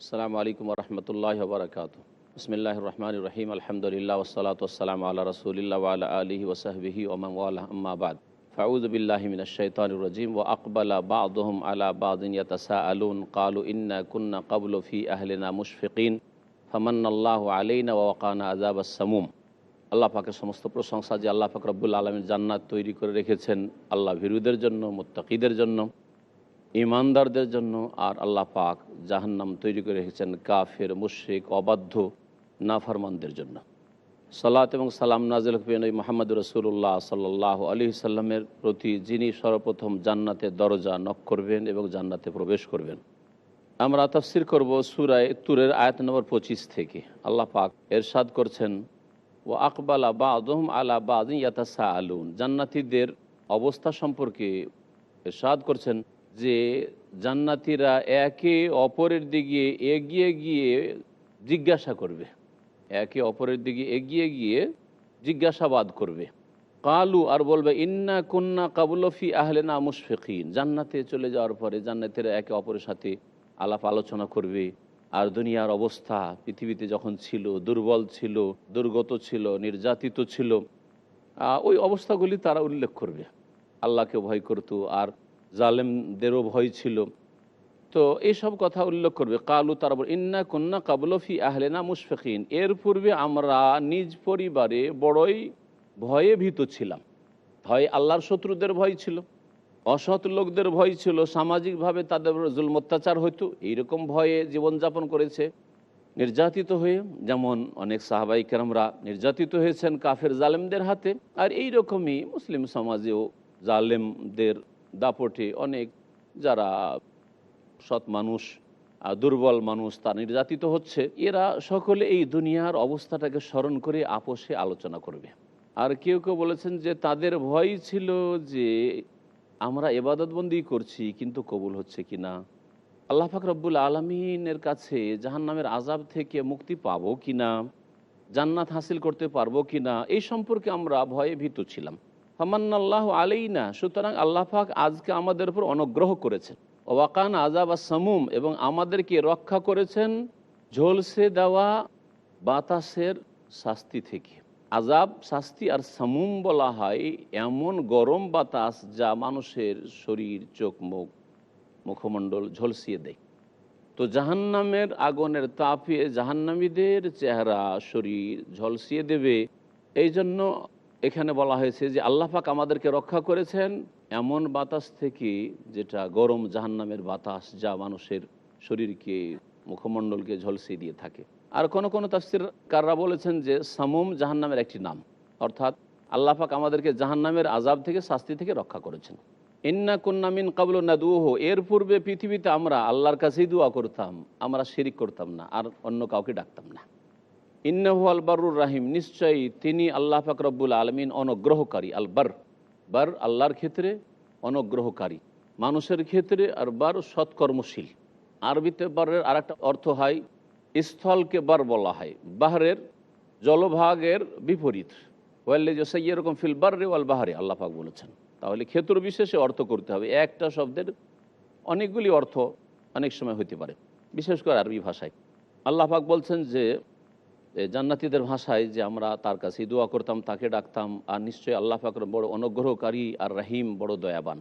আসসালামু আলাইকুম রহমতুল্লাহ বরকাত বিসমিল্লাহ রহমান রহিম আলহামদুলিল্লাহ ওসলাত ওসালাম আল্লাহ রসুলিল্লা আলা আলহি ওসাহবিহি ওমান আম্মাবাদ ফাউজ বিল্লাহিমিন শৈতানুরজিম ও আকবালা বাদহম আলা বাদিন ইয়াতাসা আলুন কালু ইন্না কুন্না কাবল ফি আহলিনা মুশফিকিন ফমান্নাল্লাহ আলাইনা ওয়াকানা আজাব সামুম আল্লাহ পাকের সমস্ত প্রশংসা যে আল্লাহ পাক রব্বুল আলমীর জান্নাত তৈরি করে রেখেছেন, আল্লাহ ভীরুদের জন্য, মুত্তাকিদের জন্য। ইমানদারদের জন্য আর আল্লাহ পাক জাহান্নাম তৈরি করে রেখেছেন কাফের, মুশ্রিক, অবাধ্য, নাফরমানদের জন্য। সালাত এবং সালাম নাজিল হুফিন মোহাম্মদ রসুল্লাহ সাল্লাহ আলী সাল্লামের প্রতি যিনি সর্বপ্রথম জান্নাতের দরজা নক করবেন এবং জান্নাতে প্রবেশ করবেন। আমরা তফসির করব সুরায় তুরের আয়াত নম্বর পঁচিশ থেকে। আল্লাহ পাক এরশাদ করছেন ও আকবালা বা আদম আলা বা ইয়াতাসা আলুন জান্নাতিদের অবস্থা সম্পর্কে এরশাদ করছেন যে জান্নাতিরা একে অপরের দিকে এগিয়ে গিয়ে জিজ্ঞাসা করবে। একে অপরের দিকে এগিয়ে গিয়ে জিজ্ঞাসাবাদ করবে। কালু আর বলবে, ইন্না কন্যা কাবুলফি আহলেনা মুশফিকিন। জান্নাতে চলে যাওয়ার পরে জান্নাতেরা একে অপরের সাথে আলাপ আলোচনা করবে। আর দুনিয়ার অবস্থা, পৃথিবীতে যখন ছিল, দুর্বল ছিল, দুর্গত ছিল, নির্যাতিত ছিল ওই অবস্থাগুলি তারা উল্লেখ করবে। আল্লাহকে ভয় করতো। আর জালেমদেরও ভয় ছিল। তো এইসব কথা উল্লেখ করবে। কালু তারা বল, ইন্না কন্যা কাবলফি আহলেনা মুশফিকিন। এর পূর্বে আমরা নিজ পরিবারে বড়ই ভয়ে ভীত ছিলাম। ভয় আল্লাহর শত্রুদের ভয় ছিল, অসৎ লোকদের ভয় ছিল, সামাজিকভাবে তাদের জুলম, অত্যাচার হইতো। এইরকম ভয়ে জীবনযাপন করেছে, নির্যাতিত হয়ে, যেমন অনেক সাহাবাই কেরামরা নির্যাতিত হয়েছেন কাফের জালেমদের হাতে। আর এই রকমই মুসলিম সমাজেও জালেমদের দাপটে অনেক যারা সৎ মানুষ দুর্বল মানুষ তা নির্যাতিত হচ্ছে, এরা সকলে এই দুনিয়ার অবস্থাটাকে স্মরণ করে আপোষে আলোচনা করবে। আর কেউ কেউ বলেছেন যে তাদের ভয় ছিল যে আমরা এবাদতবন্দি করছি, কিন্তু কবুল হচ্ছে কি না? আল্লাহ ফাক রব্বুল আলমিনের কাছে জাহান নামের আজাব থেকে মুক্তি পাবো কি না? জান্নাত হাসিল করতে পারব কি না? এই সম্পর্কে আমরা ভয়ে ভীত ছিলাম। ফামান্নাল্লাহ আলেই না সুতরাং আল্লাহ পাক আজকে আমাদের উপর অনুগ্রহ করেছেন। ওয়াকান আজাব আর সামুম, এবং আমাদেরকে রক্ষা করেছেন ঝলসে দেওয়া বাতাসের শাস্তি থেকে। আজাব শাস্তি আর সামুম বলা হয় এমন গরম বাতাস যা মানুষের শরীর, চোখ, মুখ, মুখমণ্ডল ঝলসিয়ে দেয়। তো জাহান্নামের আগুনের তাপে জাহান্নামীদের চেহারা, শরীর ঝলসিয়ে দেবে। এই জন্য এখানে বলা হয়েছে যে আল্লাহ পাক আমাদেরকে রক্ষা করেছেন এমন বাতাস থেকে যেটা গরম জাহান্নামের বাতাস যা মানুষের শরীরকে, মুখমণ্ডলকে ঝলসিয়ে দিয়ে থাকে। আর কোন কোনো তাফসির কাররা বলেছেন যে সামুম জাহান্নামের একটি নাম। অর্থাৎ আল্লাহ পাক আমাদেরকে জাহান্নামের আজাব থেকে, শাস্তি থেকে রক্ষা করেছেন। ইন্না কুন্নামিন কাবল নাদুহ, এর পূর্বে পৃথিবীতে আমরা আল্লাহর কাছেই দোয়া করতাম, আমরা শিরিক করতাম না, আর অন্য কাউকে ডাকতাম না। ইন্নাহু আলবারুর রাহিম, নিশ্চয়ই তিনি আল্লাহ পাক রব্বুল আলমিন অনুগ্রহকারী আলবার বার। আল্লাহর ক্ষেত্রে অনুগ্রহকারী, মানুষের ক্ষেত্রে আর বার সৎকর্মশীল। আরবিতে বারের আর একটা অর্থ হয়, স্থলকে বার বলা হয়, বাহারের জলভাগের বিপরীত। ওয়াল্লে যে সেই এরকম ফিল বারে ওয়াল বাহারে, আল্লাহ পাক বলেছেন। তাহলে ক্ষেত্র বিশেষে অর্থ করতে হবে, একটা শব্দের অনেকগুলি অর্থ অনেক সময় হতে পারে, বিশেষ করে আরবি ভাষায়। আল্লাহ পাক বলছেন যে জান্নাতিদের ভাষায় যে আমরা তার কাছে দোয়া করতাম, তাকে ডাকতাম, আর নিশ্চয়ই আল্লাহ পাকর বড় অনুগ্রহকারী আর রাহিম, বড় দয়াবান।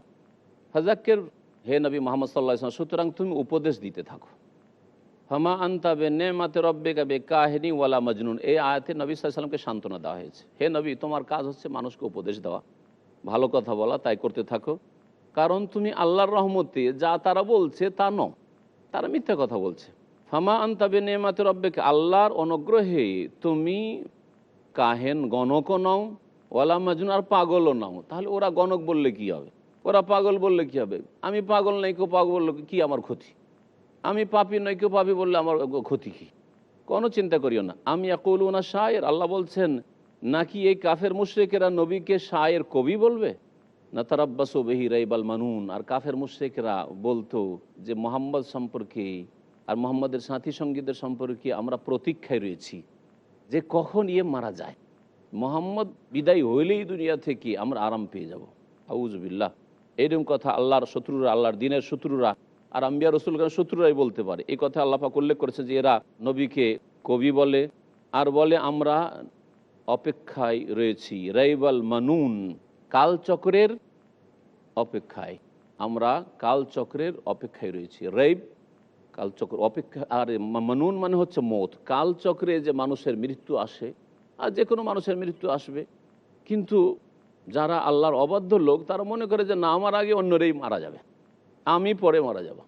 ফাজাক্কের হে নবী মোহাম্মদ সাল্লাহ সুতরাং তুমি উপদেশ দিতে থাকো। হামা আন্তাবে নে মাতে রব্বে গাবে কাহিনী ওয়ালা মজনুন। এই আয়াতে নবী সাল্লামকে সান্ত্বনা দেওয়া হয়েছে। হে নবী, তোমার কাজ হচ্ছে মানুষকে উপদেশ দেওয়া। ভালো কথা বলা, তাই করতে থাকো। কারণ তুমি আল্লাহর রহমতে যা তারা বলছে তা ন তারা মিথ্যা কথা বলছে। ফামা আন্তাবে নেমাতে রব্বেকে, আল্লাহর অনুগ্রহে তুমি কাহেন গণকও নাও, ওয়ালা মাজুন আর পাগলও নাও। তাহলে ওরা গণক বললে কি হবে? ওরা পাগল বললে কি হবে? আমি পাগল নাই, কেউ পাগল বললে কি আমার ক্ষতি? আমি পাপি নয় কেউ পাপি বললে আমার ক্ষতি কি? কোনো চিন্তা করিও না। আমি একুল না শায়ের, আল্লাহ বলছেন, নাকি এই কাফের মুশ্রেকেরা নবীকে শায়ের কবি বলবে? না তার আব্বাস বেহি রাইবাল মানুন। আর কাফের মুশ্রেকেরা বলতো যে মোহাম্মদ সম্পর্কে আর মোহাম্মদের সাথী সঙ্গীদের সম্পর্কে আমরা প্রতীক্ষায় রয়েছি যে কখন ইয়ে মারা যায়। মোহাম্মদ বিদায় হইলেই দুনিয়া থেকে আমরা আরাম পেয়ে যাব। আউজবিল্লাহ এইরকম কথা আল্লাহর শত্রুরা, আল্লাহর দিনের শত্রুরা আর আম্বিয়া রসুলগণ শত্রুরাই বলতে পারে। এই কথা আল্লাপাক উল্লেখ করেছে যে এরা নবীকে কবি বলে আর বলে আমরা অপেক্ষায় রয়েছি। রাইবাল মানুন, কালচক্রের অপেক্ষায়। আমরা কালচক্রের অপেক্ষায় রয়েছি। রাইব কালচক্র অপেক্ষা, আর মানুন মানে হচ্ছে মত। কালচক্রে যে মানুষের মৃত্যু আসে, আর যে কোনো মানুষের মৃত্যু আসবে, কিন্তু যারা আল্লাহর অবাধ্য লোক, তারা মনে করে যে, না, আমার আগে অন্যরাই মারা যাবে। আমি পরে মারা যাব।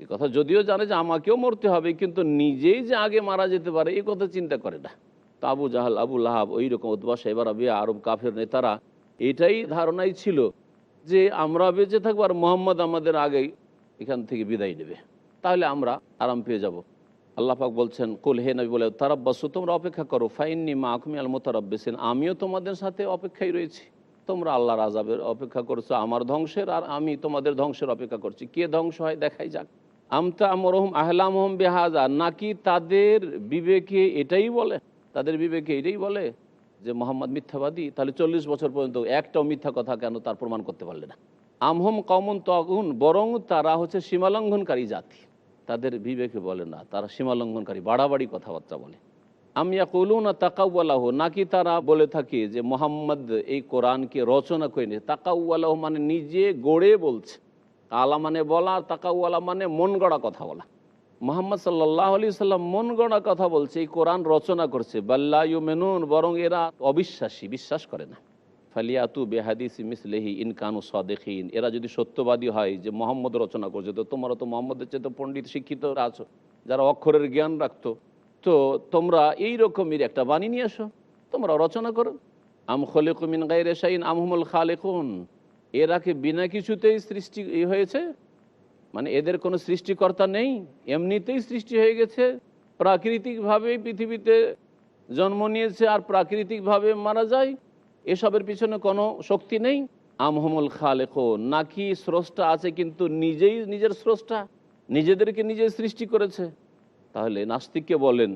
এই কথা যদিও জানে যে, আমাকেও মরতে হবে, কিন্তু নিজেই যে আগে মারা যেতে পারে, এই কথা চিন্তা করে না। তো আবু জাহাল, আবু লাহাব ওই রকম উদ্বাস এবার আবিয়া আরব কাফের নেতারা এটাই ধারণাই ছিল যে, আমরা বেঁচে থাকব আর মোহাম্মদ আমাদের আগেই এখান থেকে বিদায় নেবে। তাহলে আমরা আরাম পেয়ে যাব। আল্লাহ পাক বলছেন, কুল হে নবী বলে, তারাব্বাসু, তোমরা অপেক্ষা করো, ফাইননি মা আখমি আল মোতারাব্বেসিন আমিও তোমাদের সাথে অপেক্ষায় রয়েছি। তোমরা আল্লাহর আজাবের অপেক্ষা করছ, আমার ধ্বংসের, আর আমি তোমাদের ধ্বংসের অপেক্ষা করছি। কে ধ্বংস হয় দেখাই যাক। আমতা আমরহম আহলামহম বেহাজা নাকি তাদের বিবেকে এটাই বলে, তাদের বিবেকে এটাই বলে যে মোহাম্মদ মিথ্যাবাদী? তাহলে চল্লিশ বছর পর্যন্ত একটাও মিথ্যা কথা কেন তার প্রমাণ করতে পারলে না? আমহম কমন তগুন, বরং তারা হচ্ছে সীমালঙ্ঘনকারী জাতি। তাদের বিবেকে বলে না, তারা সীমালঙ্ঘনকারী, বাড়াবাড়ি কথাবার্তা বলে। আমি না তাকাউআলাহ নাকি তারা বলে থাকে যে মোহাম্মদ এই কোরআনকে রচনা করেনি তাকাউআলাহ মানে নিজে গড়ে বলছে। আলা মানে বলা, আর তাকাউআলা মানে মন গড়া কথা বলা। মোহাম্মদ সাল্লাহ আলি সাল্লাম মন গড়া কথা বলছে, এই কোরআন রচনা করছে। বাল্লা ইউ মেনুন বরং এরা অবিশ্বাসী, বিশ্বাস করে না। ফালিয়াতু বেহাদিস মিসলেহি ইনকানু সদেখিন এরা যদি সত্যবাদী হয় যে মোহাম্মদ রচনা করছে, তো তোমরা তো মোহাম্মদের চেয়ে তো পণ্ডিত শিক্ষিত আছো, যারা অক্ষরের জ্ঞান রাখতো। তো তোমরা এই রকমের একটা বাণী নিয়ে আসো তোমরা রচনা করো। আম খলিকুমিন গাইরে শাইন আমহমুল খালেকুন। এরা কি বিনা কিছুতেই সৃষ্টি হয়েছে? মানে এদের কোনো সৃষ্টিকর্তা নেই, এমনিতেই সৃষ্টি হয়ে গেছে। প্রাকৃতিকভাবেই পৃথিবীতে জন্ম নিয়েছে আর প্রাকৃতিকভাবে মারা যায়। এসবের পিছনে কোনো শক্তি নেই। আমহমুল খালেকো নাকি স্রষ্টা আছে কিন্তু নিজেই নিজের স্রষ্টা, নিজেদেরকে নিজে সৃষ্টি করেছে। তাহলে নাস্তিককে বলেন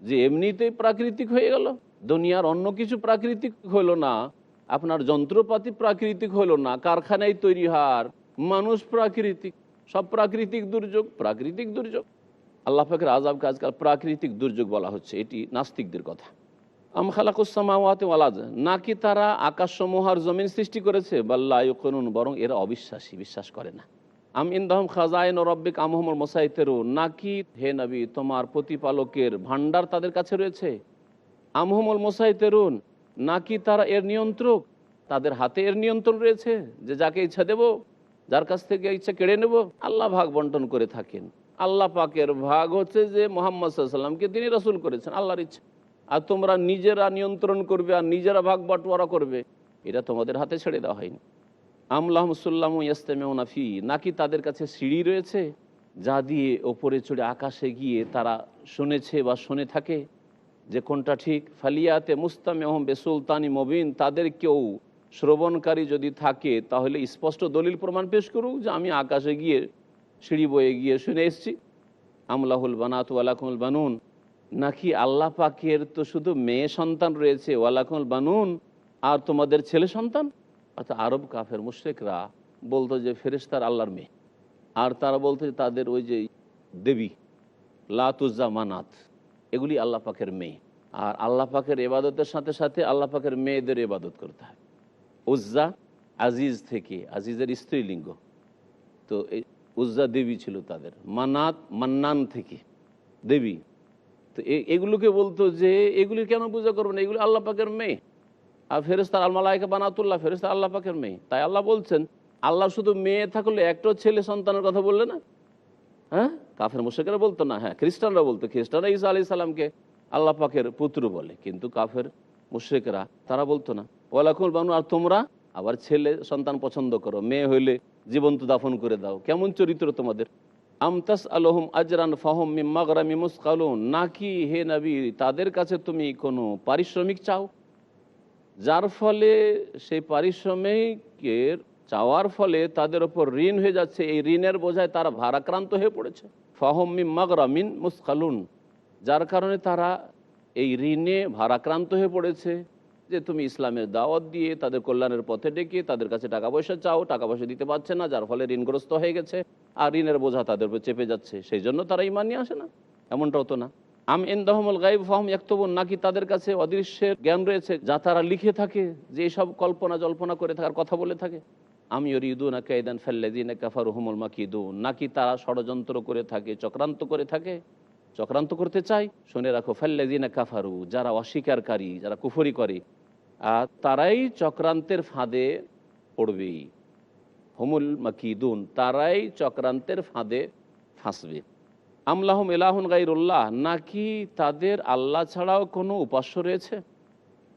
যে এমনিতেই প্রাকৃতিক হয়ে গেল, দুনিয়ার অন্য কিছু প্রাকৃতিক হলো না, আপনার যন্ত্রপাতি প্রাকৃতিক হলো না কারখানায় তৈরি হার, মানুষ প্রাকৃতিক, সব প্রাকৃতিক দুর্যোগ প্রাকৃতিক দুর্যোগ। আল্লাহ পাকের আজাবকে আজকাল প্রাকৃতিক দুর্যোগ বলা হচ্ছে, এটি নাস্তিকদের কথা। আম ওয়ালাদ নাকি তারা আকাশসমূহ আর জমিন সৃষ্টি করেছে? বাল্লা ইউকুনুন, বরং এরা অবিশ্বাসী, বিশ্বাস করে না। আম ইন্দাহম খাজাইন রব্বিক আমহমর মোসাইতেরু নাকি হে নবী, তোমার প্রতিপালকের ভান্ডার তাদের কাছে রয়েছে? আমহমল মোসাইতেরুন, নাকি তারা এর নিয়ন্ত্রক? তাদের হাতে এর নিয়ন্ত্রণ রয়েছে, যে যাকে ইচ্ছা দেব, যার কাছ থেকে ইচ্ছা কেড়ে নেব। আল্লাহ ভাগ বন্টন করে থাকেন। আল্লাহ পাকের ভাগ হচ্ছে যে মোহাম্মদ সাল্লামকে তিনি রসুল করেছেন, আল্লাহর ইচ্ছা। আর তোমরা নিজেরা নিয়ন্ত্রণ করবে আর নিজেরা ভাগ বাটোয়ারা করবে, এটা তোমাদের হাতে ছেড়ে দেওয়া হয়নি। আমলাহম সুল্লাম ইয়াস্তেমেউনাফি নাকি তাদের কাছে সিঁড়ি রয়েছে যা দিয়ে ওপরে চড়ে আকাশে গিয়ে তারা শুনেছে বা শুনে থাকে? যে কোনটা ঠিক? ফালিয়াতে মুস্তামে আহম বেসুলতানি মবিন, তাদের কেউ শ্রবণকারী যদি থাকে, তাহলে স্পষ্ট দলিল প্রমাণ পেশ করুক যে আমি আকাশে গিয়ে সিঁড়ি বয়ে গিয়ে শুনে এসেছি। আমলাহুল বানাত ওয়ালাকুল বানুন নাকি আল্লাহ পাকের তো শুধু মেয়ে সন্তান রয়েছে? ওয়ালাকুল বানুন। আর তোমাদের ছেলে সন্তান? অর্থাৎ আরব কাফের মুশ্রেকরা বলতো যে ফেরেশতার আল্লাহর মেয়ে। আর তারা বলতো যে তাদের ওই যে দেবী লাতুজ্জা মানাত এগুলি আল্লাহ পাকের মেয়ে। আর আল্লাহ পাকের এবাদতের সাথে সাথে আল্লাহ পাকের মেয়েদের এবাদত করতে হয়। উজ্জা আজিজ থেকে, আজিজের স্ত্রীলিঙ্গ। তো উজ্জা দেবী ছিল তাদের। মানাত, মান্নান থেকে দেবী তো এগুলোকে বলতো যে এগুলি কেন পূজা করবেন এগুলি আল্লাহ পাকের মেয়ে। আর ফেরেস্তার আলমালাইকা বানাতুল্লাহ ফেরেস্তার আল্লাহ পাকের মেয়ে। তাই আল্লাহ বলছেন, আল্লাহ শুধু মেয়ে থাকলে একটা ছেলে সন্তানের কথা বললে না? হ্যাঁ? কাফের মুশেকেরা বলতো না। হ্যাঁ খ্রিস্টানরা বলতো। খ্রিস্টানরা ঈসা আলি সাল্লামকে আল্লাহ পাকের পুত্র বলে। কিন্তু কাফের মুশেকরা তারা বলতো না। ওয়ালাকুল বানু, আর তোমরা আবার ছেলে সন্তান পছন্দ করো। মেয়ে হইলে জীবন্ত দাফন করে দাও। কেমন চরিত্র তোমাদের? আমতাস আলহম আজরান ফাহম মিমাগরামি মুসকালুন। নাকি হে নবী, তাদের কাছে তুমি কোনো পারিশ্রমিক চাও? যার ফলে সেই পারিশ্রমিকের চাওয়ার ফলে তাদের ওপর ঋণ হয়ে যাচ্ছে। এই ঋণের বোঝায় তারা ভারাক্রান্ত হয়ে পড়েছে। ফাহম্মি মাগরামিন মুসকালুন। যার কারণে তারা এই ঋণে ভারাক্রান্ত হয়ে পড়েছে। যে তুমি ইসলামের দাওয়াত দিয়ে তাদের কল্যাণের পথে ডেকে তাদের কাছে টাকা পয়সা চাও টাকা পয়সা দিতে পারছে না, যার ফলে ঋণগ্রস্ত হয়ে গেছে। আর ঋণের বোঝা তাদের উপর চেপে যাচ্ছে, সেই জন্য তারা ইমান নিয়ে আসে না। এমনটাও তো না। আম এন্দহমল গাইব ফাহম একতবন নাকি তাদের কাছে অদৃশ্যের জ্ঞান রয়েছে যা তারা লিখে থাকে, যে সব কল্পনা জল্পনা করে থাকার কথা বলে থাকে? আমি ইদু না কায়দান ফেল্লাদিন কাফার হুমল মাকিদু নাকি তারা ষড়যন্ত্র করে থাকে, চক্রান্ত করে থাকে? চক্রান্ত করতে চাই শুনে রাখো ফেল্লাদিন কাফারু, যারা অস্বীকারী, যারা কুফরি করে তারাই চক্রান্তের ফাঁদে পড়বেই হুমুল মাকিদুন, তারাই চক্রান্তের ফাঁদে ফাঁসবে। আমলাহম এলাহুন গাইরুল্লাহ নাকি তাদের আল্লাহ ছাড়াও কোনো উপাস্য রয়েছে?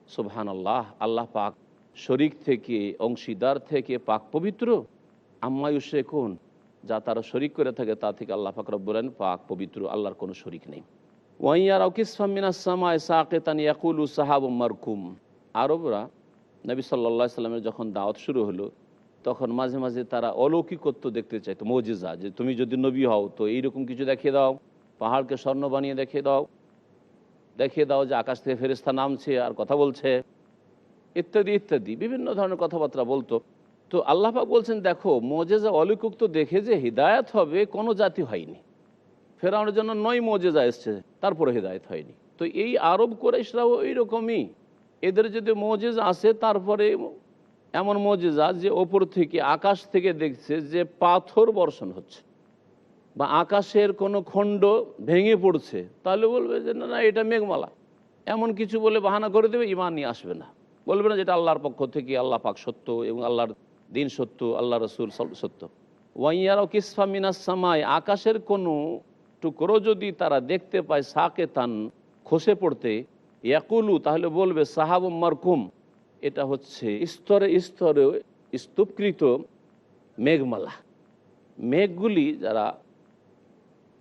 সুবহান আল্লাহ আল্লাহ পাক শরিক থেকে, অংশীদার থেকে পাক পবিত্র? আম্মায়ুষে কোন যা তারা শরিক করে থাকে, তা থেকে আল্লাহ পাক রব্বুলেন পাক পবিত্র, আল্লাহর কোনো শরিক নেই। ওয়াইয়ার অকিসফামিনাসামায় সাকেতান ইয়াকুলু সাহাব মারকুম। আরবরা নবী সাল্লা সাল্লামের যখন দাওয়াত শুরু হলো, তখন মাঝে মাঝে তারা অলৌকিকত্ব দেখতে চাইতো, মজিজা, যে তুমি যদি নবী হও তো এইরকম কিছু দেখিয়ে দাও, পাহাড়কে স্বর্ণ বানিয়ে দেখিয়ে দাও দেখিয়ে দাও যে আকাশ থেকে ফেরিস্তা নামছে আর কথা বলছে, ইত্যাদি ইত্যাদি, বিভিন্ন ধরনের কথাবার্তা বলতো। তো আল্লাহাক বলছেন, দেখো, মজেজা অলৌকিক তো দেখে যে হৃদায়ত হবে, কোনো জাতি হয়নি। ফেরানোর জন্য নয় মজেজা এসছে, তারপরে হৃদায়ত হয়নি। তো এই আরব করে কোরেশরাও ওই রকমই এদের যদি মজেজ আসে, তারপরে এমন মজেজা যে ওপর থেকে, আকাশ থেকে দেখছে যে পাথর বর্ষণ হচ্ছে বা আকাশের কোনো খণ্ড ভেঙে পড়ছে, তাহলে বলবে যে, না না, এটা মেঘমালা। এমন কিছু বলে বাহানা করে দেবে, ইমান নিয়ে আসবে না। বলবে না যেটা আল্লাহর পক্ষ থেকে, আল্লাহ পাক সত্য এবং আল্লাহর দিন সত্য আল্লাহ রসুল সত্য। ওয়াইয়ার কিসফা মিনাস সামায় আকাশের কোনো টুকরো যদি তারা দেখতে পায় সাকে তান খসে পড়তে ইয়াকুলু, তাহলে বলবে সাহাব মারকুম। এটা হচ্ছে স্তরে স্তরে স্তূপকৃত মেঘমালা। মেঘগুলি যারা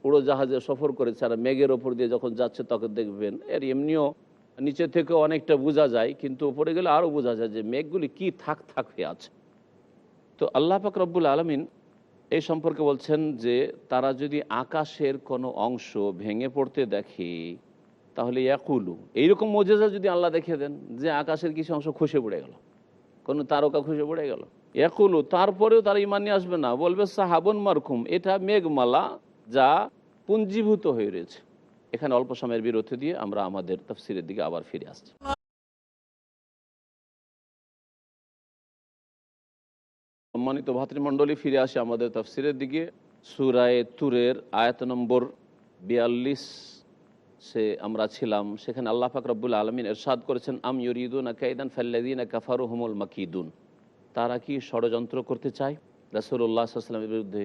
উড়োজাহাজে সফর করেছে, আর মেঘের ওপর দিয়ে যখন যাচ্ছে, তখন দেখবেন এর এমনিও নিচে থেকে অনেকটা বোঝা যায়, কিন্তু উপরে গেলে আরও বোঝা যায় যে মেঘগুলি কি থাক থাক হয়ে আছে। তো আল্লাহ পাক রব্বুল আলমিন এই সম্পর্কে বলছেন যে, তারা যদি আকাশের কোনো অংশ ভেঙে পড়তে দেখে তাহলে ইয়াকুলু। এইরকম মজেজা যদি আল্লাহ দেখে দেন যে আকাশের কিছু অংশ খসে পড়ে গেল, কোনো তারকা খসে পড়ে গেল, ইয়াকুলু, তারপরেও তারা ইমান নিয়ে আসবে না। বলবে, সাহাবন মারকুম এটা মেঘমালা যা পুঞ্জীভূত হয়ে রয়েছে। এখানে অল্প সময়ের বিরতি দিয়ে আমরা আমাদের তফসিরের দিকে আবার ফিরে আসছি। সম্মানিত ভাতৃমণ্ডলী, ফিরে আসে আমাদের তফসিরের দিকে। সুরায় তুরের আয়াত নম্বর বিয়াল্লিশ। সে আমরা ছিলাম। সেখানে আল্লাহ পাক রব্বুল আলমিন এরশাদ করেছেন, আম ইউরিদুন কাইদান ফাল্লাদিন কাফারু হুমুল মাকিদুন। তারা কি ষড়যন্ত্র করতে চায়? রাসুল্লাহ সাল্লামের বিরুদ্ধে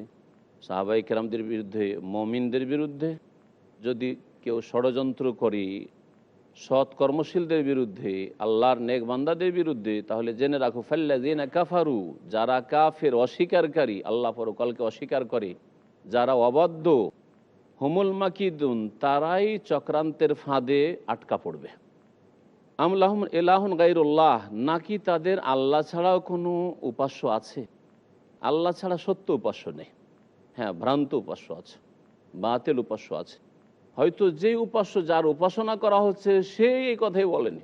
সাহাবাই কেরামদের বিরুদ্ধে, মমিনদের বিরুদ্ধে, যদি কেউ ষড়যন্ত্র করে সৎ কর্মশীলদের বিরুদ্ধে, আল্লাহর নেক বান্দাদের বিরুদ্ধে, তাহলে জেনে রাখো ফাল্লাদিন কাফারু, যারা কাফের অস্বীকারী, আল্লাহ পরকালকে অস্বীকার করে, যারা অবাধ্য হুমুল মাকিদুন, তারাই চক্রান্তের ফাঁদে আটকা পড়বে। আমলাহম এলাহন গাইরুল্লাহ, নাকি তাদের আল্লাহ ছাড়াও কোনো উপাস্য আছে? আল্লাহ ছাড়া সত্য উপাস্য নেই। হ্যাঁ ভ্রান্ত উপাস্য আছে, বাতেল উপাস্য আছে। হয়তো যে উপাস্য যার উপাসনা করা হচ্ছে, সেই এই কথাই বলেনি।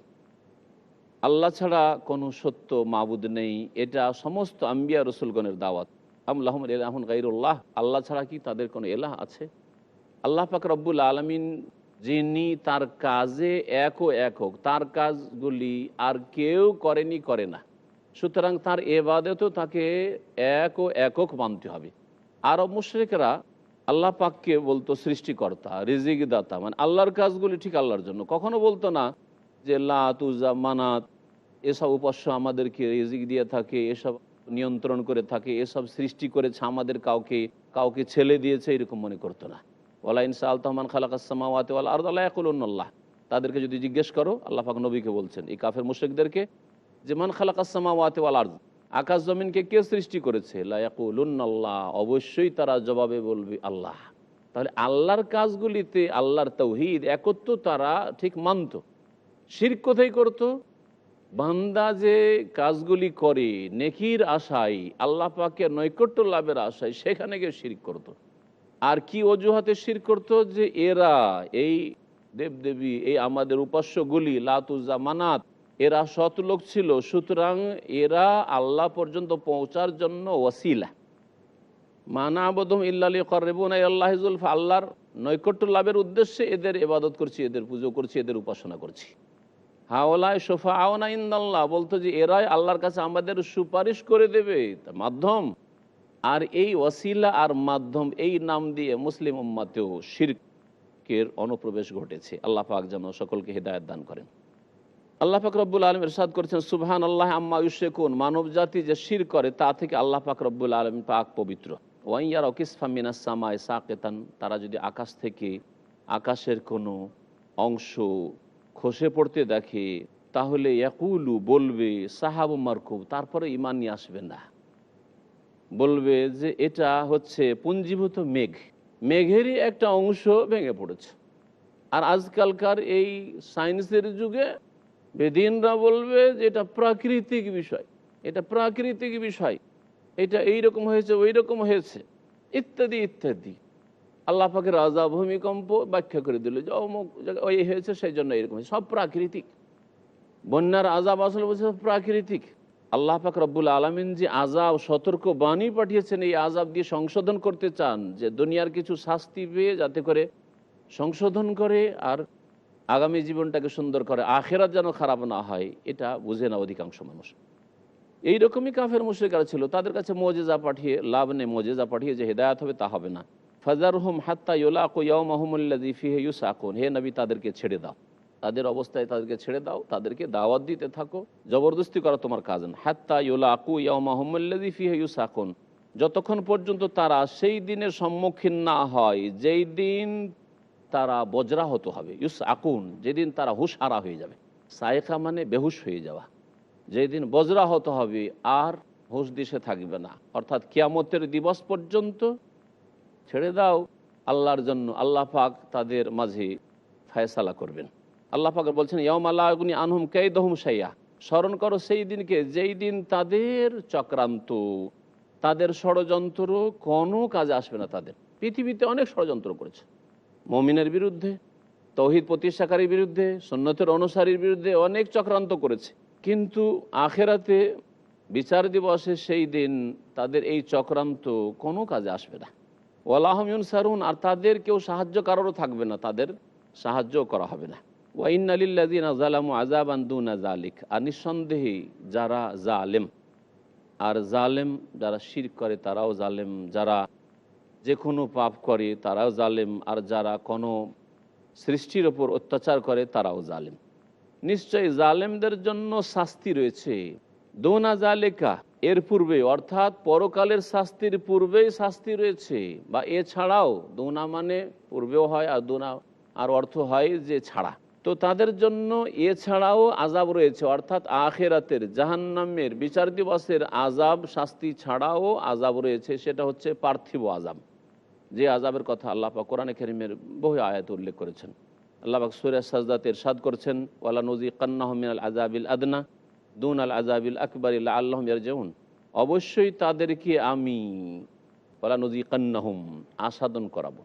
আল্লাহ ছাড়া কোনো সত্য মাবুদ নেই, এটা সমস্ত আম্বিয়া রসুলগণের দাওয়াত। আমলাহম এলাহন গাইরুল্লাহ, আল্লাহ ছাড়া কি তাদের কোনো এলাহ আছে? আল্লাহ পাক রব্বুল আলমিন যিনি তার কাজে এক ও একক তার কাজগুলি আর কেউ করেনি, করে না। সুতরাং তার এ এবাদেতেও তাকে এক ও একক মানতে হবে। আরব মুশ্রিকরা আল্লাহ পাককে বলতো সৃষ্টিকর্তা রিজিক দাতা মানে আল্লাহর কাজগুলি ঠিক আল্লাহর জন্য। কখনো বলতো না যে লাতুজা মানাত, এসব উপাস্য আমাদেরকে রিজিক দিয়ে থাকে, এসব নিয়ন্ত্রণ করে থাকে, এসব সৃষ্টি করেছে আমাদের কাউকে কাউকে ছেলে দিয়েছে, এরকম মনে করতো না। আল্লাহ তাদেরকে যদি জিজ্ঞেস করো, আল্লাহ পাক নবীকে বলছেন। এই কাফের মুশ্রিকদেরকে যে মান খালাকাসমাওয়াতে ওয়াল আর্দ, আকাশ জমিনকে কে সৃষ্টি করেছে? লায়াকুল্লাহ অবশ্যই তারা জবাবে বলবে আল্লাহ। তাহলে আল্লাহর কাজগুলিতে আল্লাহর তৌহিদ একত্র তারা ঠিক মানত। শির কোথায় করত? বান্দা যে কাজগুলি করে, নেকির আশায়, আল্লাহ পাকে নৈকট্য লাভের আশায়, সেখানে গিয়ে শির করতো। আর কি অজুহাতে শির করতো যে এরা, এই দেবদেবী, এই আমাদের উপাস্যগুলি লাতুজা মানাত এরা সৎ লোক ছিল, সুতরাং এরা আল্লাহ পর্যন্ত পৌঁছার জন্য ওসিলা মানা আবদম ইল্লালি করেবুন আল্লাহিজুল আল্লাহর নৈকট্য লাভের উদ্দেশ্যে এদের ইবাদত করছি, এদের পুজো করছি, এদের উপাসনা করছি। হাওলায় সোফা আওনা ইন্দাল্লাহ, বলতো যে এরাই আল্লাহর কাছে আমাদের সুপারিশ করে দেবে। মাধ্যম আর এই ওসিলা আর মাধ্যম, এই নাম দিয়ে মুসলিম উম্মাতেও শিরকের অনুপ্রবেশ ঘটেছে। আল্লাহ পাক যেন সকলকে হৃদায়ত দান করেন। আল্লাহ পাক রব্বুল আলম ইরশাদ করেছেন সুবহান আল্লাহ আম্মা ইউশেকুন মানব জাতি যে শির করে, তা থেকে আল্লাহ পাক রব্বুল আলম পাক পবিত্র। ওয়াইয়ার সামায় সাকেতান। তারা যদি আকাশ থেকে আকাশের কোনো অংশ খসে পড়তে দেখে, তাহলে ইয়াকুলু বলবে সাহাবু মারকুব। তারপরে ইমান নিয়ে আসবে না। বলবে যে এটা হচ্ছে পুঞ্জীভূত মেঘ। মেঘেরই একটা অংশ ভেঙে পড়েছে। আর আজকালকার এই সায়েন্সের যুগে বেদিনরা বলবে যে এটা প্রাকৃতিক বিষয়। এটা প্রাকৃতিক বিষয়। এটা এই রকম হয়েছে ওই রকম হয়েছে। ইত্যাদি ইত্যাদি। আল্লাহ পাকের রাজা ভূমিকম্প ব্যাখ্যা করে দিল যে অমুক ওই হয়েছে, সেই জন্য এরকম। সব প্রাকৃতিক। বন্যার আজাব আসলে বলছে প্রাকৃতিক। আল্লাহ পাক রব্বুল আলমিন যে আজাব সতর্ক বাণী পাঠিয়েছেন, এই আজাব দিয়ে সংশোধন করতে চান, যে দুনিয়ার কিছু শাস্তি পেয়ে যাতে করে সংশোধন করে আর আগামী জীবনটাকে সুন্দর করে, আখেরাত যেন খারাপ না হয়, এটা বুঝে না অধিকাংশ মানুষ। এই রকমই কাফের মুশ্রিকারা ছিল, তাদের কাছে মোজেজা পাঠিয়ে লাভ নেই, মোজেজা পাঠিয়ে যে হেদায়াত হবে তা হবে না। ফাজার হুম হাত্তা ইউলাকু ইয়মাহমুল্লাদি ফিহে ইউসাকুন, হে নবী, তাদেরকে ছেড়ে দাও। তাদের অবস্থায় তাদেরকে ছেড়ে দাও, তাদেরকে দাওয়াত দিতে থাকো। জবরদস্তি করা তোমার কাজ না। হাত্তা ইউলাকু ইয়মাহমুল্লাদি ফিহে ইউসাকুন। যতক্ষণ পর্যন্ত তারা সেই দিনের সম্মুখীন না হয়, যেই দিন তারা বজ্রাহত হবে ইউস আকুন যেদিন তারা হুশহারা হয়ে যাবে। সায়েখা মানে বেহুশ হয়ে যাওয়া। যেদিন বজ্রাহত হবে, আর হুশ দিশে থাকবে না। অর্থাৎ কিয়ামতের দিবস পর্যন্ত ছেড়ে দাও। আল্লাহর জন্য আল্লাহ পাক তাদের মাঝে ফায়সালা করবেন। আল্লাহ পাক বলছেন ইয়ম আল্লাহ আনহুম কে দহম সাইয়া স্মরণ করো সেই দিনকে, যেই দিন তাদের চক্রান্ত, তাদের ষড়যন্ত্র কোনো কাজে আসবে না তাদের। পৃথিবীতে অনেক ষড়যন্ত্র করেছে। মমিনের বিরুদ্ধে, তৌহিদ প্রতিষ্ঠাকারীর বিরুদ্ধে সন্ন্যতের অনুসারীর বিরুদ্ধে অনেক চক্রান্ত করেছে। কিন্তু আখেরাতে বিচার দিবসে সেই দিন তাদের এই চক্রান্ত কোনো কাজে আসবে না। ওয়ালাহমিউন সারুন আর তাদের কেউ সাহায্য কারোরও থাকবে না, তাদের সাহায্য করা হবে না। ওয়াইন আলিল্লাদিন আজালামু আজাবান্দুনা জালিক আর নিঃসন্দেহে যারা জালেম, আর জালেম যারা শির করে, তারাও জালেম। যারা যে কোনো পাপ করে, তারাও জালেম। আর যারা কোনো সৃষ্টির ওপর অত্যাচার করে, তারাও জালেম। নিশ্চয়ই জালেমদের জন্য শাস্তি রয়েছে। দোনা জালেকা এর পূর্বে অর্থাৎ পরকালের শাস্তির পূর্বেই শাস্তি রয়েছে। বা এছাড়াও দোনা মানে পূর্বেও হয়, আর দোনা, আর অর্থ হয় যে ছাড়া। তো তাদের জন্য এছাড়াও আজাব রয়েছে, অর্থাৎ আখেরাতের, জাহান্নামের, বিচার দিবসের আজাব শাস্তি ছাড়াও আজাব রয়েছে, সেটা হচ্ছে পার্থিব আজাব যে আজাবের কথা আল্লাহ পাক কোরআনে করিমের বহু আয়াত উল্লেখ করেছেন। আল্লাহ পাক সুরে সাজদাতের সাদ করছেন, ওয়ালা নজি কান্নাহমিন আল আজাবিল আদনা দুন আল আজাবিল আকবর আল্লাহ যেমন অবশ্যই তাদেরকে আমি, ওয়ালা নজি কান্নাহুম আসাদন করাবো।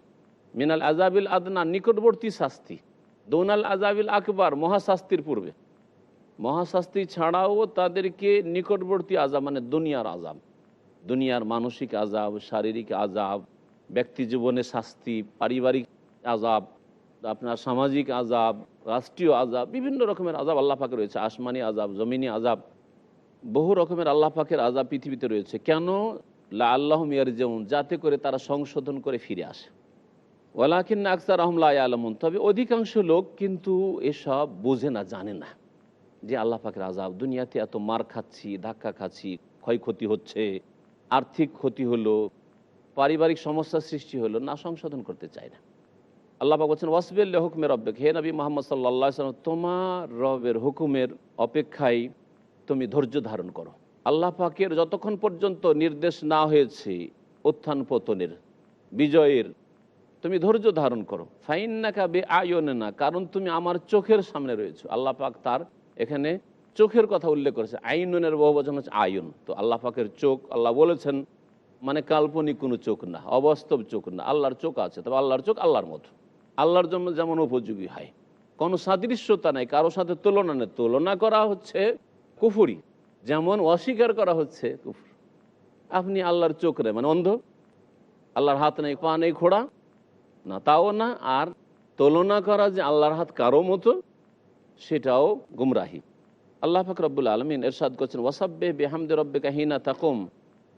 মিনাল আজাবিল আদনা নিকটবর্তী শাস্তি। দোনাল আজাবিল আকবর মহাশাস্তির পূর্বে। মহাশাস্তি ছাড়াও তাদেরকে নিকটবর্তী আজাব মানে দুনিয়ার আজাব দুনিয়ার মানসিক আজাব শারীরিক আজাব ব্যক্তি জীবনে শাস্তি, পারিবারিক আজাব আপনার সামাজিক আজাব রাষ্ট্রীয় আজাব বিভিন্ন রকমের আজাব আল্লাহ পাকে রয়েছে। আসমানি আজাব জমিনি আজাব বহু রকমের আল্লাহ পাকের আজাব পৃথিবীতে রয়েছে। কেন? লা আল্লাহ মিয়ার যেমন যাতে করে তারা সংশোধন করে ফিরে আসে। ওয়ালাকিন আকসার আহমলা আলমন তবে অধিকাংশ লোক কিন্তু এসব বোঝে না, জানে না যে আল্লাহ পাকের আজাব দুনিয়াতে এত মার খাচ্ছি, ধাক্কা খাচ্ছি, ক্ষয়ক্ষতি হচ্ছে, আর্থিক ক্ষতি হলো, পারিবারিক সমস্যার সৃষ্টি হলো, না সংশোধন করতে চায় না। আল্লাহ পাক বলছেন ওয়াসবিল হুকমের অপেক্ষা হে নবী মোহাম্মদ সাল্লা সাল্লাম তোমার রবের হুকুমের অপেক্ষায় তুমি ধৈর্য ধারণ করো। আল্লাহ পাকের যতক্ষণ পর্যন্ত নির্দেশ না হয়েছে, উত্থান পতনের, বিজয়ের তুমি ধৈর্য ধারণ করো। ফাইন্নাকা বে আয়নে না কারণ তুমি আমার চোখের সামনে রয়েছো। আল্লাহ পাক তার এখানে চোখের কথা উল্লেখ করেছে। আইনের বহু বচন হচ্ছে আয়ন তো আল্লাহ পাকের চোখ, আল্লাহ বলেছেন মানে কাল্পনিক কোনো চোখ না, অবাস্তব চোখ না। আল্লাহর চোখ আছে, তবে আল্লাহর চোখ আল্লাহর মতো। আল্লাহর জন্য যেমন উপযোগী হয়। কোনো সাদৃশ্যতা নাই, কারও সাথে তুলনা নেই। তুলনা করা হচ্ছে কুফুরি। যেমন অস্বীকার করা হচ্ছে কুফুর। আপনি আল্লাহর চোখ রে মানে অন্ধ। আল্লাহর হাত নেই, পা নেই খোড়া না, তাও না, আর তুলনা করা যে আল্লাহর হাত কারও মতো, সেটাও গুমরাহি। আল্লাহ ফাকরাবুল আলমিন এরশাদ করছেন ওয়াসাব্বে বেহামদে রব্বে কাহিনা তাকুম।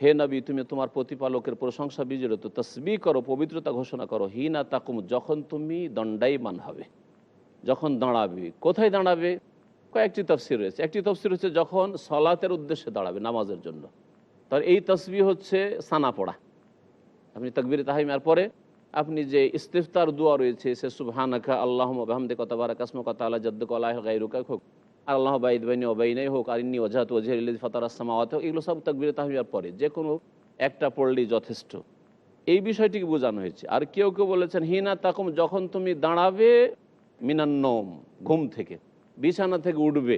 হে নবী, তুমি তোমার প্রতিপালকের প্রশংসা বিজড়িত তসবি করো, পবিত্রতা ঘোষণা করো, হিনা তাকুম, যখন তুমি দণ্ডায়মান হবে, যখন দাঁড়াবে। কোথায় দাঁড়াবে? কয়েকটি তফসির রয়েছে। একটি তফসির হচ্ছে যখন সলাতের উদ্দেশ্যে দাঁড়াবে নামাজের জন্য। তার এই তসবি হচ্ছে সানা পড়া। আপনি তকবির তাহিমার পরে আপনি যে ইস্তিফতার দোয়া রয়েছে, সে সুবহানাকা আল্লাহ আহমদে কথা বারা কাসমো কথা আল্লাহ জদ্দ আল্লাহ হোক। আল্লাহ বাইদ বাইনি ওবাইনাই হোক, আর ইন্নি ওজাহাত ফতার আসসামাওয়াত হোক, এগুলো সব তকবির তাহিমার পরে। যে কোনো একটা পড়লেই যথেষ্ট। এই বিষয়টিকে বোঝানো হয়েছে। আর কেউ কেউ বলেছেন, হিনা তাকুম, যখন তুমি দাঁড়াবে মিনান্নম ঘুম থেকে, বিছানা থেকে উঠবে,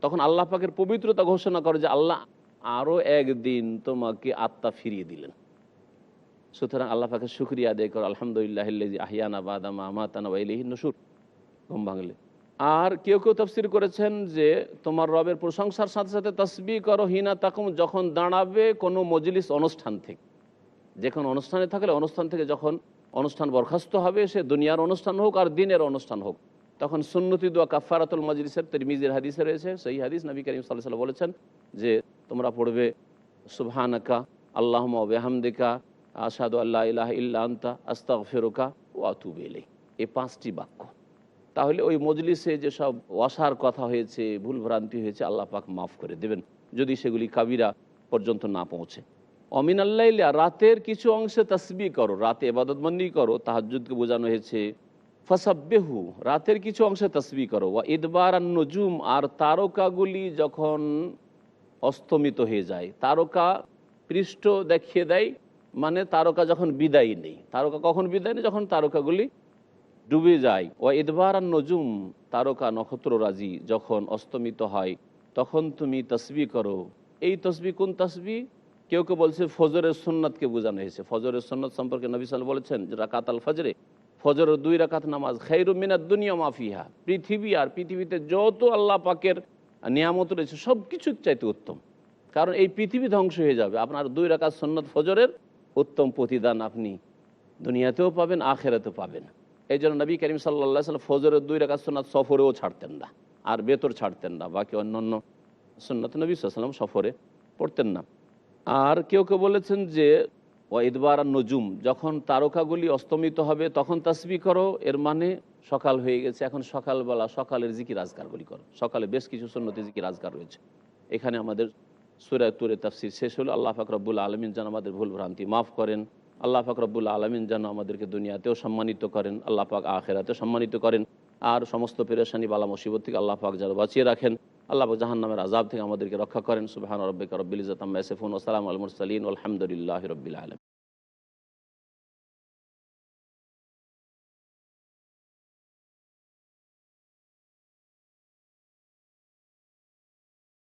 তখন আল্লাহ পাকের পবিত্রতা ঘোষণা করে যে আল্লাহ আরও একদিন তোমাকে আত্মা ফিরিয়ে দিলেন। সুতরাং আল্লাহ পাকে শুক্রিয়া আদায় করো। আলহামদুলিল্লাহ আহিয়ানা বাদামা আমাতানা ওয়াইলিহি নসুর ঘুম ভাঙলে। আর কেউ কেউ তফসির করেছেন যে, তোমার রবের প্রশংসার সাথে সাথে তসবি করো হিনা তাকুম যখন দাঁড়াবে কোনো মজলিস অনুষ্ঠান থেকে। যে কোনো অনুষ্ঠানে থাকলে অনুষ্ঠান থেকে যখন অনুষ্ঠান বরখাস্ত হবে, সে দুনিয়ার অনুষ্ঠান হোক আর দিনের অনুষ্ঠান হোক। তখন সুন্নতি দোয়া কাফারাতুল মজলিসের তিরমিজির হাদিসে রয়েছে। সেই হাদিস নবী করিম সাল্লাহ বলেছেন যে, তোমরা পড়বে সুবহানাকা আল্লাহ বেহামদিকা আসাদু আল্লাহ ইলাহ ইল্লা আন্তা আস্তাক ফেরোকা ও আতুবেলে এই পাঁচটি বাক্য। তাহলে ওই মজলিসে যেসব অসার কথা হয়েছে, ভুল ভ্রান্তি হয়েছে, আল্লাহ পাক মাফ করে দেবেন, যদি সেগুলি কাবিরা পর্যন্ত না পৌঁছে। অমিন আল্লাহ রাতের কিছু অংশে তসবি করো, রাতে এবাদতবন্দি করো তাহাজুদকে বোঝানো হয়েছে, ফসাব্বেহু, রাতের কিছু অংশে তসবি করো, ওয়া ইদবার আর নজুম, আর তারকাগুলি যখন অস্তমিত হয়ে যায়, তারকা পৃষ্ঠ দেখিয়ে দেয় মানে তারকা যখন বিদায় নেই, তারকা কখন বিদায় নেই? যখন তারকাগুলি ডুবে যায়। ও ইদবার আর নজুম, তারকা নক্ষত্ররাজি যখন অস্তমিত হয়, তখন তুমি তসবি করো। এই তসবি কোন তসবি? কেউ কেউ বলছে ফজরের সুন্নাতকে বোঝানো হয়েছে। ফজরের সুন্নত সম্পর্কে নবী সাল বলেছেন যে রাকাত আল ফজরে, ফজরের দুই রাকাত নামাজ মিনার দুনিয়া মাফিহা পৃথিবী আর পৃথিবীতে যত আল্লাহ পাকের নিয়ামত রয়েছে সব কিছুর চাইতে উত্তম। কারণ এই পৃথিবী ধ্বংস হয়ে যাবে। আপনার দুই রাকাত সন্ন্যত ফজরের উত্তম প্রতিদান আপনি দুনিয়াতেও পাবেন, আখেরাতেও পাবেন। এই জন্য নবী করিম সাল্লা সাল্লাম ফজরের দুই রাকাত সোনাত সফরেও ছাড়তেন না, আর বেতর ছাড়তেন না, বাকি অন্যান্য সন্ন্যত নবী সাল্লাম সফরে পড়তেন না। আর কেউ কেউ বলেছেন যে ওয়াইদবার আর নজুম যখন তারকাগুলি অস্তমিত হবে, তখন তাসবি করো, এর মানে সকাল হয়ে গেছে, এখন সকালবেলা সকালের জিকির আজগারগুলি করো। সকালে বেশ কিছু সন্ন্যতি জিকির আজগার রয়েছে। এখানে আমাদের সুরায় তুরে তাফসির শেষ হলো। আল্লাহ ফাকরবুল আলমিন যেন আমাদের ভুল ভ্রান্তি মাফ করেন। আল্লাহ ফাকরবুল আলমিন যেন আমাদেরকে দুনিয়াতেও সম্মানিত করেন, আল্লাহ পাক আখেরাতেও সম্মানিত করেন। আর সমস্ত পেরেশানি, বালা, মুসিবত থেকে আল্লাহ পাক যেন বাঁচিয়ে রাখেন। আল্লাহ পাক জাহান নামের আজাব থেকে আমাদেরকে রক্ষা করেন। সুবাহান রব্বিক রব্বিল ইজাতাম ওসালাম আলমুরসালিন আলহামদুলিল্লাহ রবিল আলম